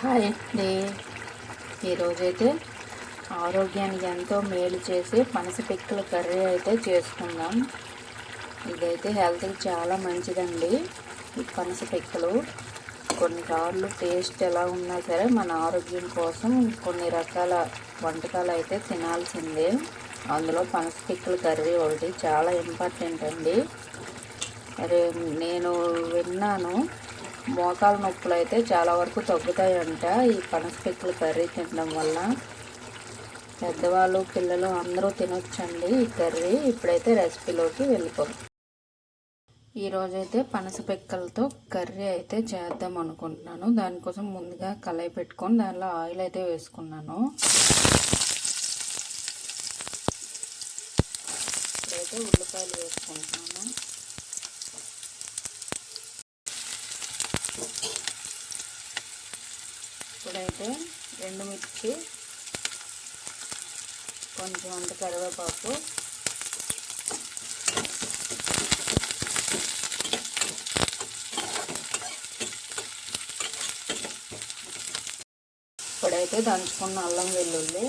Hi అండి. ఈరోజైతే ఆరోగ్యానికి ఎంతో మేలు చేసి పనసపిక్కల కర్రీ అయితే చేసుకుందాం. ఇదైతే హెల్త్కి చాలా మంచిదండి. ఈ పనస పిక్కలు కొన్నిసార్లు టేస్ట్ ఎలా ఉన్నా సరే మన ఆరోగ్యం కోసం కొన్ని రకాల వంటకాలు అయితే తినాల్సిందే. అందులో పనస పిక్కల కర్రీ ఒకటి చాలా ఇంపార్టెంట్ అండి. అరే నేను విన్నాను మోకాల నొప్పులు అయితే చాలా వరకు తగ్గుతాయంట. ఈ పనస పిక్కలు కర్రీ తినడం వల్ల పెద్దవాళ్ళు పిల్లలు అందరూ తినొచ్చండి ఈ కర్రీ. ఇప్పుడైతే రెసిపీలోకి వెళ్ళిపోదాం. ఈరోజైతే పనస పిక్కలతో కర్రీ అయితే చేద్దాం అనుకుంటున్నాను. దానికోసం ముందుగా కళాయి పెట్టుకొని దానిలో ఆయిల్ అయితే వేసుకున్నాను. ఇప్పుడైతే ఉల్లిపాయలు వేసుకుంటున్నాను. ఇప్పుడైతే రెండు మిర్చి కొంచెం అంత కరివేపాకు ఇప్పుడైతే దంచుకున్న అల్లం వెల్లుల్లి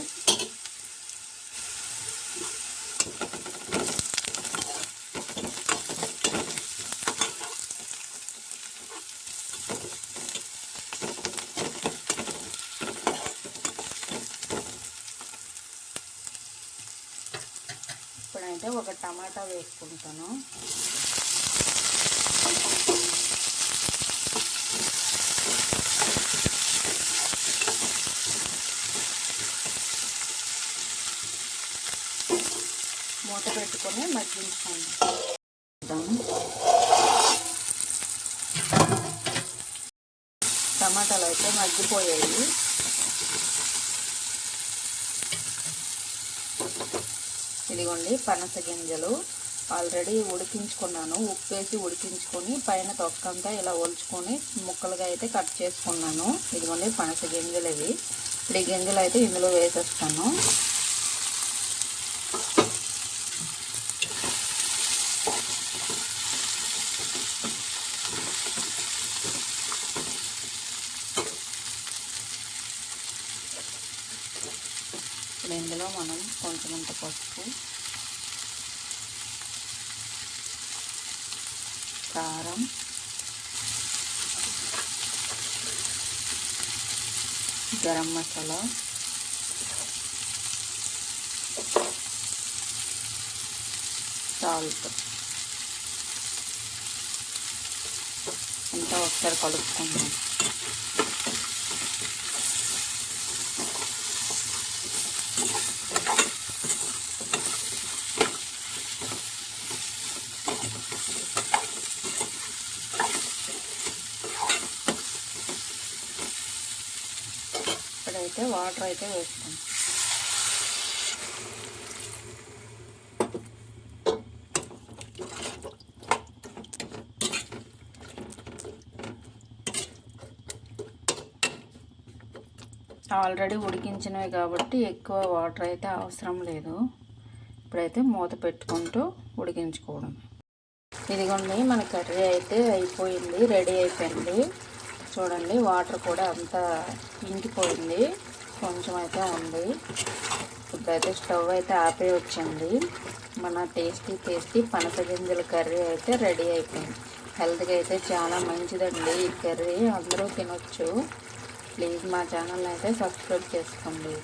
అంటే ఒక టమాటా వేసుకుంటాను. మూత పెట్టుకొని మగ్గించుకుంటాం టమాటాలు అయితే మగ్గిపోయాయి. ఇదిగోండి పనస గింజలు. ఆల్రెడీ ఉడికించుకున్నాను. ఉప్పు వేసి ఉడికించుకొని పైన తొక్కంతా ఇలా ఒలుచుకొని ముక్కలుగా అయితే కట్ చేసుకున్నాను. ఇదిగోండి పనస గింజలు ఇవి. ఇప్పుడు ఈ గింజలు అయితే ఇందులో వేసేస్తాను. ఇప్పుడు ఇందులో మనం కొంచెం అంత పసుపు కారం గరం మసాలా సాల్ట్ అంతా ఒకసారి కలుపుకుందాం. అయితే వాటర్ అయితే వేస్తాం. ఆల్రెడీ ఉడికించినవి కాబట్టి ఎక్కువ వాటర్ అయితే అవసరం లేదు. ఇప్పుడైతే మూత పెట్టుకుంటూ ఉడికించుకోవడం. ఇదిగోండి మన కర్రీ అయితే అయిపోయింది రెడీ అయిపోయింది. చూడండి వాటర్ కూడా అంతా ఇంకిపోయింది. కొంచెం అయితే ఉంది. ఇప్పుడైతే స్టవ్ అయితే ఆపే వచ్చింది మన టేస్టీ టేస్టీ పనస గింజల కర్రీ అయితే రెడీ అయిపోయింది. హెల్త్కి అయితే చాలా మంచిదండి ఈ కర్రీ. అందరూ తినొచ్చు. ప్లీజ్ మా ఛానల్ అయితే సబ్స్క్రైబ్ చేసుకోండి.